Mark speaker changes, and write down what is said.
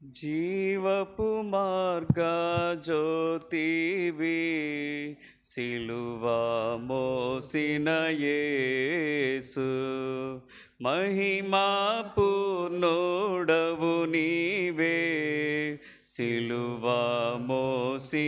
Speaker 1: జీవపు మార్గ జ్యోతివి శిలువా మోసినయేసు మహిమా పూర్ణోడవు నీవే శిలువా మోసినయేసు